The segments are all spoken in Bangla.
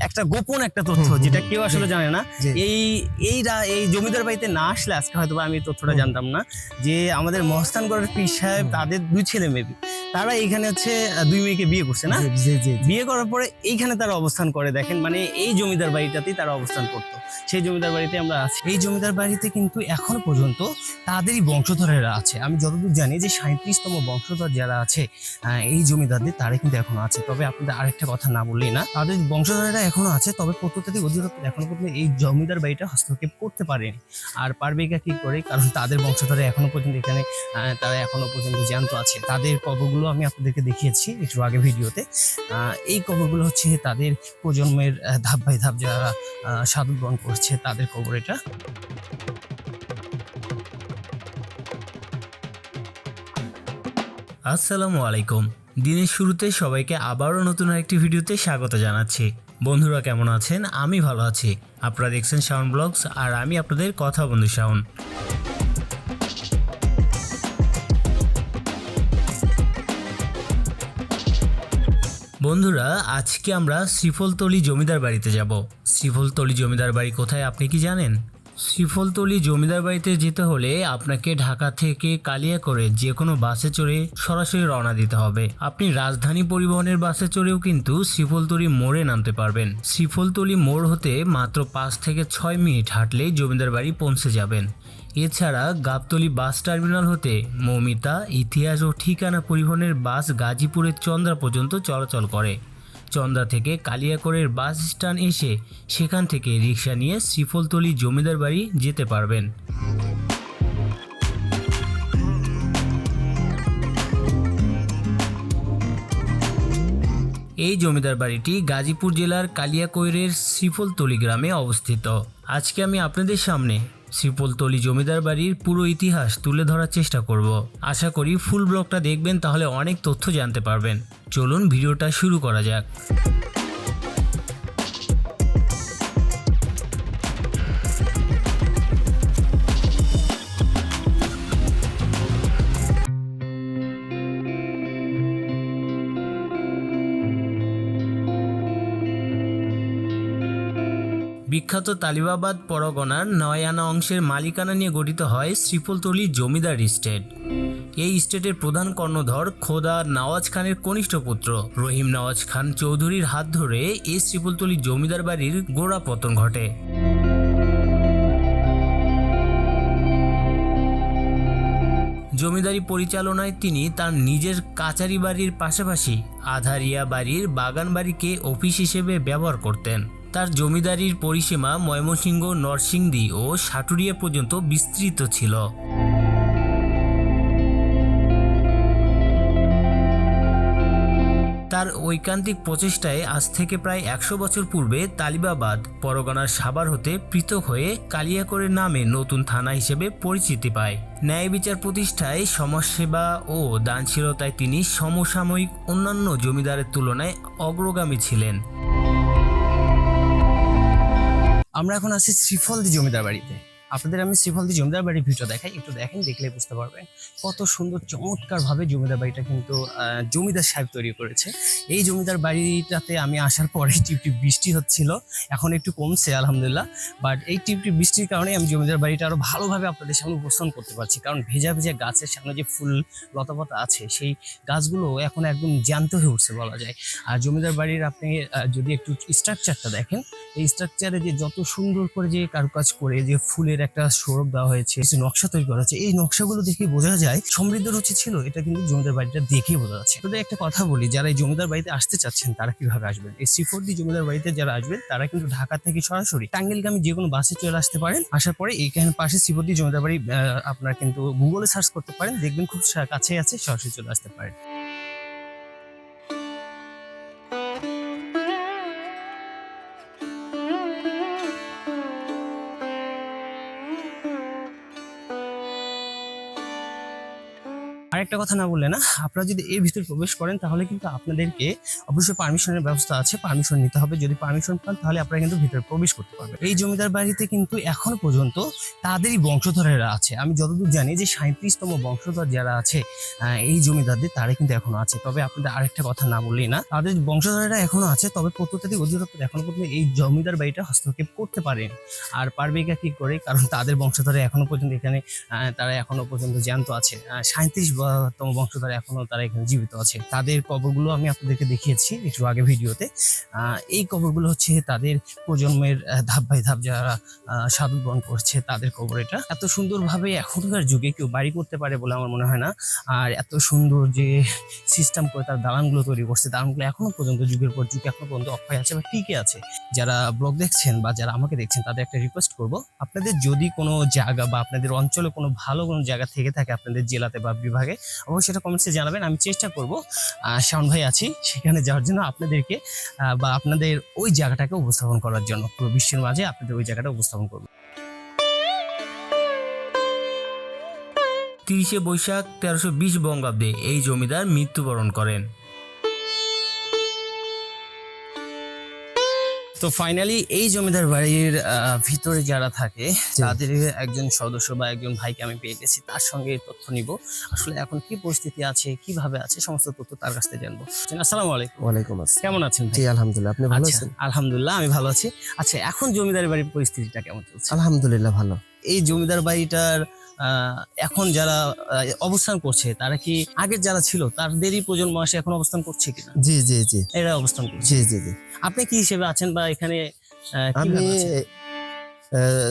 একটা গোপন একটা তথ্য যেটা কেউ আসলে জানে না। এই এই এই জমিদার বাড়িতে না আসলে আজকে হয়তো আমি তথ্যটা জানতাম না। যে আমাদের মহস্তানগড়ের পীর সাহেব তাদের দুই ছেলে মেয়ে। তারা এখানে হচ্ছে দুই মেয়েকে বিয়ে করছে না। বিয়ে করার পরে এইখানে তারা অবস্থান করে। দেখেন মানে এই জমিদার বাড়িটাতেই তারা অবস্থান করতো। সেই জমিদার বাড়িতে আমরা আছি। এই জমিদার বাড়িতে কিন্তু এখনও পর্যন্ত তাদেরই বংশধরেরা আছে। আমি যতদূর জানি যে সাঁত্রিশতম বংশধর যারা আছে আহ, এই জমিদারদের তারা কিন্তু এখন আছে। তবে আপনাদের আরেকটা কথা না বললেই না। তাদের বংশধরেরা এখনও আছে, তবে প্রত্নতাত্ত্বিক অধিদপ্তর এখনও পর্যন্ত এই জমিদার বাড়িটা হস্তক্ষেপ করতে পারেনি। আর পারবে কি করে? কারণ তাদের বংশধরে এখনও পর্যন্ত এখানে তারা এখনও পর্যন্ত জ্যান্ত আছে। তাদের কবরগুলো আমি আপনাদেরকে দেখিয়েছি একটু আগে ভিডিওতে। এই কবরগুলো হচ্ছে তাদের প্রজন্মের ধাপ বাই ধাপ যারা সাধু গ্রহণ করছে, তাদের কবর এটা। আসসালামু আলাইকুম। দিনের শুরুতে সবাইকে আবারও নতুন একটি ভিডিওতে স্বাগত জানাচ্ছি। বন্ধুরা কেমন আছেন? আমি ভালো আছি। আপনারা দেখছেন শাওন ব্লগস আর আমি আপনাদের কথা বন্ধু শাওন। বন্ধুরা, আজকে আমরা শ্রীফলতলি জমিদার বাড়িতে যাব। শ্রীফলতলি জমিদার বাড়ি কোথায় আপনি কি জানেন? শ্রীফলতলি জমিদার বাড়িতে যেতে হলে আপনাকে ঢাকা থেকে কালিয়া করে যে কোনো বাসে চড়ে সরাসরি রওনা দিতে হবে। আপনি রাজধানী পরিবহনের বাসে চড়েও কিন্তু শ্রীফলতলি মোড়ে নামতে পারবেন। শ্রীফলতলি মোড় হতে মাত্র পাঁচ থেকে ছয় মিনিট হাঁটলেই জমিদার বাড়ি পৌঁছে যাবেন। এছাড়া গাবতলি বাস টার্মিনাল হতে মৌমিতা, ইতিহাস ও ঠিকানা পরিবহনের বাস গাজীপুরের চন্দ্রা পর্যন্ত চলাচল করে। চন্দ্রা থেকে কালিয়াকরের বাস স্ট্যান্ড এসে সেখান থেকে রিক্সা নিয়ে শ্রীফলতলি জমিদার বাড়ি যেতে পারবেন। এই জমিদার বাড়িটি গাজীপুর জেলার কালিয়াকৈরের শ্রীফলতলি গ্রামে অবস্থিত। আজকে আমি আপনাদের সামনে শ্রীফলতলি জমিদার বাড়ির পুরো ইতিহাস তুলে ধরার চেষ্টা করব। আশা করি ফুল ব্লগটা দেখবেন, তাহলে অনেক তথ্য জানতে পারবেন। চলুন ভিডিওটা শুরু করা যাক। বিখ্যাত তালিবাবাদ পরগনার নয়ানা অংশের মালিকানা নিয়ে গঠিত হয় শ্রীফলতলি জমিদার স্টেট এই স্টেটের প্রধান কর্ণধর খোদা নওয়াজ খানের কনিষ্ঠ পুত্র। রহিম নওয়াজ খান চৌধুরীর হাত ধরে এই শ্রীফলতলি জমিদার বাড়ির গোড়া পতন ঘটে। জমিদারি পরিচালনায় তিনি তার নিজের কাচারি বাড়ির পাশাপাশি আধারিয়া বাড়ির বাগান বাড়িকে অফিস হিসেবে ব্যবহার করতেন। তার জমিদারির পরিসীমা ময়মনসিংহ, নরসিংদী ও সাটুরিয়া পর্যন্ত বিস্তৃত ছিল। তার ঐকান্তিক প্রচেষ্টায় আজ থেকে প্রায় একশো বছর পূর্বে তালিবাবাদ পরগনার সাভার হতে পৃথক হয়ে কালিয়াকরের নামে নতুন থানা হিসেবে পরিচিতি পায়। ন্যায় বিচার প্রতিষ্ঠায় সমাজসেবা ও দানশীলতায় তিনি সমসাময়িক অন্যান্য জমিদারের তুলনায় অগ্রগামী ছিলেন। আমরা এখন আছি শ্রীফলদি জমিদার বাড়িতে। আপনাদের আমি শ্রীফলদি জমিদার বাড়ির ভিডিও দেখাই, একটু দেখেন, দেখলে বুঝতে পারবেন কত সুন্দর চমৎকার ভাবে জমিদার বাড়িটা কিন্তু জমিদার সাহেব তৈরি করেছে। এই জমিদার বাড়িটাতে আমি আসার পরে টিপটিপ বৃষ্টি হচ্ছিল, এখন একটু কমছে, আলহামদুলিল্লাহ। বাট এই টিপটিপ বৃষ্টির কারণে আমি জমিদার বাড়িটা আরও ভালোভাবে আপনাদের সামনে উপস্থাপন করতে পারছি। কারণ ভেজা ভেজা গাছের সামনে যে ফুল লতাপাতা আছে, সেই গাছগুলো এখন একদম জ্যান্ত হয়ে উঠছে বলা যায়। আর জমিদার বাড়ির আপনি যদি একটু স্ট্রাকচারটা দেখেন, এই স্ট্রাকচারে যে যত সুন্দর করে যে কারুকাজ করে, যে ফুলের একটা সৌরভ দেওয়া হয়েছে, কিছু নকশা তৈরি করা হয়েছে। এই নকশাগুলো দেখে বোঝা যায় সমৃদ্ধ রুচি ছিল, এটা কিন্তু জমিদার বাড়িটা দেখেই বোঝা যাচ্ছে। তবে একটা কথা বলি, যারা এই জমিদার বাড়িতে আসতে চাচ্ছেন, তারা কীভাবে আসবেন? এই শ্রীফোর্ডি জমিদার বাড়িতে যারা আসবেন, তারা কিন্তু ঢাকা থেকে সরাসরি টাঙ্গেলগামী যে কোনো বাসে চলে আসতে পারেন। আসার পরে এইখানে পাশে শ্রীফোর্ডি জমিদার বাড়ি আপনারা কিন্তু গুগলে সার্চ করতে পারেন, দেখবেন খুব কাছেই আছে, সরাসরি চলে আসতে পারেন। আরেকটা কথা না বললে না, আপনারা যদি এর ভিতরে প্রবেশ করেন, তাহলে কিন্তু আপনাদেরকে অবশ্যই পারমিশনের ব্যবস্থা আছে, পারমিশন নিতে হবে। যদি পারমিশন পান, তাহলে আপনারা কিন্তু ভিতরে প্রবেশ করতে পারবেন। এই জমিদার বাড়িতে কিন্তু এখনও পর্যন্ত তাদেরই বংশধরেরা আছে। আমি যতদূর জানি যে সাঁত্রিশতম বংশধর যারা আছে এই জমিদারদের তারা কিন্তু এখনও আছে। তবে আপনাদের আরেকটা কথা না বললেই না, তাদের বংশধরেরা এখনও আছে, তবে প্রত্নতাত্ত্বিক অধিদপ্তর এখনও পর্যন্ত এই জমিদার বাড়িটা হস্তক্ষেপ করতে পারেন। আর পারবে কি করে? কারণ তাদের বংশধরে এখনও পর্যন্ত এখানে তারা এখনও পর্যন্ত জ্যান্ত আছে। সাঁত্রিশ তম বংশধর এখনও তারা এখানে জীবিত আছে। তাদের কবরগুলো আমি আপনাদেরকে দেখিয়েছি একটু আগে ভিডিওতে। এই কবরগুলো হচ্ছে তাদের প্রজন্মের ধাপ বাই ধাপ যারা সাধু করছে তাদের কবর এটা। এত সুন্দরভাবে এখনকার যুগে কেউ বাড়ি করতে পারে বলে আমার মনে হয় না। আর এত সুন্দর যে সিস্টেম করে তার দালানগুলো তৈরি করছে, দালানগুলো এখনও পর্যন্ত যুগের পর যুগ, এখনও পর্যন্ত অক্ষয় আছে বা টিকে আছে। যারা ব্লগ দেখছেন বা যারা আমাকে দেখছেন, তাদের একটা রিকোয়েস্ট করব, আপনাদের যদি কোনো জায়গা বা আপনাদের অঞ্চলে কোনো ভালো কোনো জায়গা থেকে থাকে আপনাদের জেলাতে বা বিভাগে অবশ্যই সেটা কমেন্টসে জানাবেন। আমি চেষ্টা করব শাওন ভাই আছি, সেখানে যাওয়ার জন্য আপনাদেরকে বা আপনাদের ওই জায়গাটাকে উপস্থাপন করার জন্য, পুরো বিশ্বের মাঝে আপনাদের ওই জায়গাটা উপস্থাপন করব। তিরিশে বৈশাখ তেরোশো বিশ বঙ্গাব্দে এই জমিদার মৃত্যুবরণ করেন। তো ফাইনালি এই জমিদার বাড়ির ভিতরে যারা থাকে তাদের একজন সদস্য বা একজন ভাইকে আমি পেয়ে গেছি তার সঙ্গে তথ্য নিব। আসলে এখন কি পরিস্থিতি আছে কীভাবে আছে সমস্ত তথ্য তার কাছ থেকে জানব। আসসালামু আলাইকুম। ওয়ালাইকুম আসসালাম। কেমন আছেন জি আলহামদুলিল্লাহ। আপনি ভালো আচ্ছা, আছেন? আলহামদুলিল্লাহ আমি ভালো আছি। আচ্ছা এখন জমিদার বাড়ির পরিস্থিতিটা কেমন চলছে? আলহামদুলিল্লাহ ভালো। এই জমিদার বাড়িটার আহ, এখন যারা অবস্থান করছে তারা কি আগের যারা ছিল তাদেরই প্রজন্ম আসে এখন অবস্থান করছে কিনা? জি জি জি। এরা অবস্থান করছে। জি জি জি। আপনি কি হিসেবে আছেন বা এখানে আমি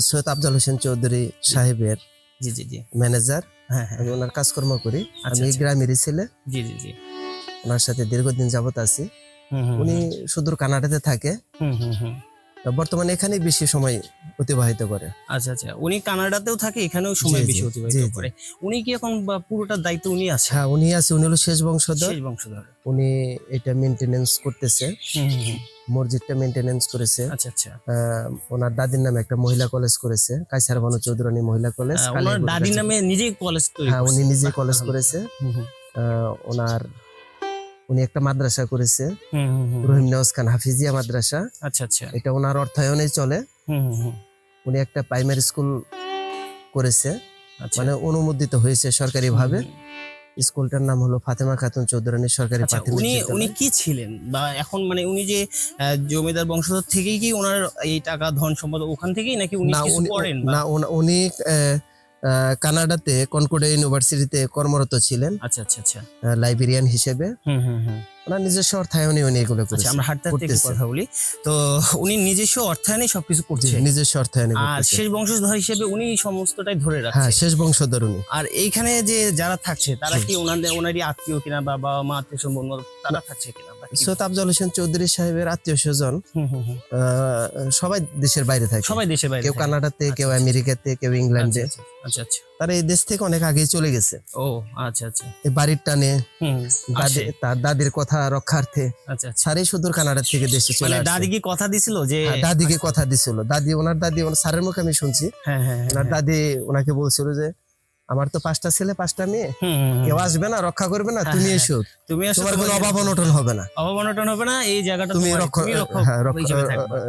সৈয়দ আফজাল হোসেন চৌধুরী সাহেবের জি জি জি। ম্যানেজার হ্যাঁ আমি ওনার কাজকর্ম করি। আচ্ছা, আমি আচ্ছা। গ্রামেরই ছেলে। জি জি জি। ওনার সাথে দীর্ঘদিন যাবত আছি। উনি সুদূর কানাডাতে থাকে। হুম, হুম, হুম। বর্তমানে এখানেই বেশি সময় অতিবাহিত করে। আচ্ছা আচ্ছা। উনি কানাডাতেও থাকে এখানেও সময় বেশি অতিবাহিত। করে। উনি কি এখন বা পুরোটার দায়িত্ব উনি আছে হ্যাঁ উনি আছে উনি হলো শেষ বংশধর। শেষ বংশধর। উনি এটা মেনটেনেন্স করতেছে। মসজিদটা মেনটেনেন্স করেছে। আচ্ছা আচ্ছা। ওনার দাদির নামে একটা মহিলা কলেজ করেছে কাইসার বানু চৌধুরানী মহিলা কলেজ ওনার দাদির নামে নিজেই কলেজ তৈরি হ্যাঁ উনি নিজেই কলেজ করেছে। ওনার উনি একটা মাদ্রাসা করেছে। হুম, হুম, হুম। রহিম নওয়াজ খান হাফিজিয়া মাদ্রাসা। আচ্ছা আচ্ছা। এটা ওনার অর্থায়নে চলে। উনি একটা প্রাইমারি স্কুল করেছে। আচ্ছা। মানে অনুমোদিত হয়েছে সরকারি ভাবে স্কুলটার নাম হলো ফাতেমা খাতুন চৌধুরানী সরকারি আচ্ছা প্রাথমিক উনি উনি কি ছিলেন? বা এখন মানে উনি যে জমিদার বংশধর থেকেই কি ওনার এই টাকা ধন সম্পদ ওখান থেকেই নাকি উনি না কিছু করেন না উনি- কানাডাতে কনকোডা ইউনিভার্সিটিতে কর্মরত ছিলেন। আচ্ছা আচ্ছা আচ্ছা। লাইব্রেরিয়ান হিসেবে। হুম হুম হুম। ওনার নিজস্ব অর্থায়নে উনি এগুলো আচ্ছা আমরা হাঁটতে হাঁটতে কথা বলি। তো উনি নিজস্ব অর্থায়নে সবকিছু করছে নিজস্ব অর্থায়নে আর শেষ বংশধর হিসেবে উনি সমস্তটাই ধরে হ্যাঁ শেষ বংশধর উনি। আর এইখানে যে যারা থাকছে তারা কি ওনাদের ওনারই আত্মীয় কিনা বা বাবা মা আত্মীয় তারা থাকছে কিনা সৈয়দ আফজাল হোসেন চৌধুরী সাহেবের আত্মীয় স্বজন। সবাই দেশের বাইরে থাকে। সবাই দেশে বাইরে কেউ কানাডাতে কেউ আচ্ছা, আমেরিকাতে কেউ ইংল্যান্ডে। আচ্ছা আচ্ছা আচ্ছা। তারা এই দেশ থেকে অনেক আগেই চলে গেছে। ও আচ্ছা আচ্ছা। বাড়ির টানে। তার দাদির কথা রক্ষার্থে আচ্ছা আচ্ছা। সুদূর কানাডা থেকে দেশে চলে মানে। দাদি কি কথা দিছিল যে হ্যাঁ, দাদিকে কথা দিছিল। দাদি ওনার দাদি ওনার স্যারের মুখে আমি শুনছি। হ্যাঁ হ্যাঁ ওনার। দাদি ওনাকে বলছিল যে আমার তো পাঁচটা ছেলে পাঁচটা মেয়ে। কেউ আসবে না রক্ষা করবে না তুমি এসো। তুমি আসো তোমার কোনো অভাব অনটন হবে না। অভাব অনটন হবে না এই জায়গাটা তুমি রক্ষা।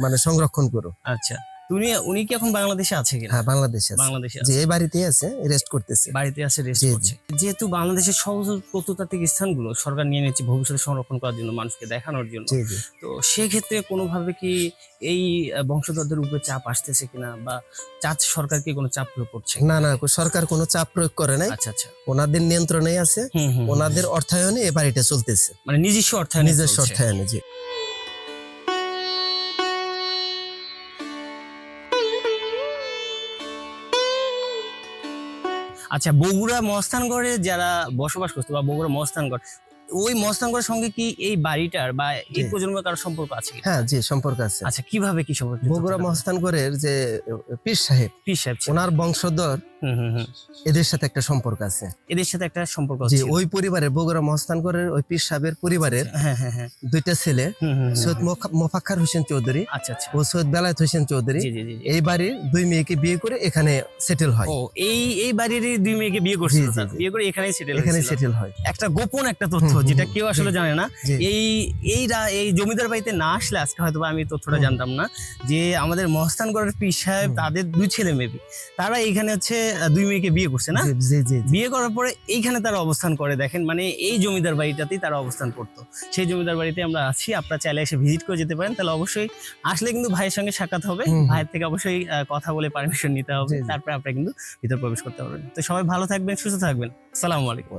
মানে সংরক্ষণ করো। আচ্ছা। তুমি উনি কি এখন বাংলাদেশে আছে কিনা? হ্যাঁ বাংলাদেশে আছে। বাংলাদেশে আছে। এই বাড়িতেই আছে রেস্ট করতেছে। বাড়িতে আছে রেস্ট। করছে। যেহেতু বাংলাদেশের সমস্ত প্রত্নতাত্ত্বিক স্থানগুলো সরকার নিয়ে নিচ্ছে ভবিষ্যতে সংরক্ষণ করার জন্য মানুষকে দেখানোর জন্য তো সেক্ষেত্রে কোনোভাবে কি এই বংশধরদের উপরে চাপ আসতেছে কিনা বা চাপ সরকার কি কোনো চাপ প্রয়োগ করছে? না না সরকার কোনো চাপ প্রয়োগ করে নাই। আচ্ছা আচ্ছা। ওনাদের নিয়ন্ত্রণে আছে। ওনাদের অর্থায়নে এই বাড়িটা চলতেছে। মানে নিজস্ব অর্থায়নে নিজস্ব অর্থায়নে জি। আচ্ছা বগুড়া মস্তানগড়ে যারা বসবাস করতো বা বগুড়া মস্তানগড় ওই মস্তানগড়ের সঙ্গে কি এই বাড়িটার বা এই প্রজন্মের কারও সম্পর্ক আছে হ্যাঁ জি সম্পর্ক আছে। আচ্ছা কীভাবে কি সম্পর্ক? বগুড়া মহস্তানগড়ের যে পীর সাহেব পীর সাহেব। ওনার বংশধর এদের সাথে একটা সম্পর্ক আছে। এদের সাথে একটা সম্পর্ক ছিল। ওই পরিবারের বগুড়া মহস্তানগরের ওই পীর সাহেবের পরিবারের হ্যাঁ হ্যাঁ হ্যাঁ। দুইটা ছেলে সৈয়দ মোফাক্খার হোসেন চৌধুরী আচ্ছা আচ্ছা। ও সৈয়দ বেলায়েত হোসেন চৌধুরী। এই বাড়ির দুই মেয়েকে বিয়ে করে এখানে সেটেল হয়। ও এই এই বাড়িরই দুই মেয়েকে বিয়ে জি। বিয়ে করে এখানেই সেটেল এখানে সেটেল হয়। একটা গোপন একটা তথ্য যেটা কেউ আসলে জানে না। এই এইরা এই জমিদার বাড়িতে না আসলে আজকে হয়তো আমি তথ্যটা জানতাম না যে আমাদের মহস্তানগড়ের পীর সাহেব তাদের দুই ছেলে মেবি তারা এখানে হচ্ছে দুই মেয়েকে বিয়ে করছে না। বিয়ে করার পরে এইখানে তারা অবস্থান করে দেখেন। মানে এই জমিদার বাড়িটাতেই তারা অবস্থান করতো। সেই জমিদার বাড়িতে আমরা আছি আপনারা চাইলে এসে ভিজিট করে যেতে পারেন। তাহলে অবশ্যই আসলে কিন্তু ভাইয়ের সঙ্গে সাক্ষাৎ হবে। ভাইয়ের থেকে অবশ্যই কথা বলে পারমিশন নিতে হবে। তারপরে আপনারা কিন্তু ভিতরে প্রবেশ করতে পারবেন। তো সবাই ভালো থাকবেন সুস্থ থাকবেন। সালামু আলাইকুম।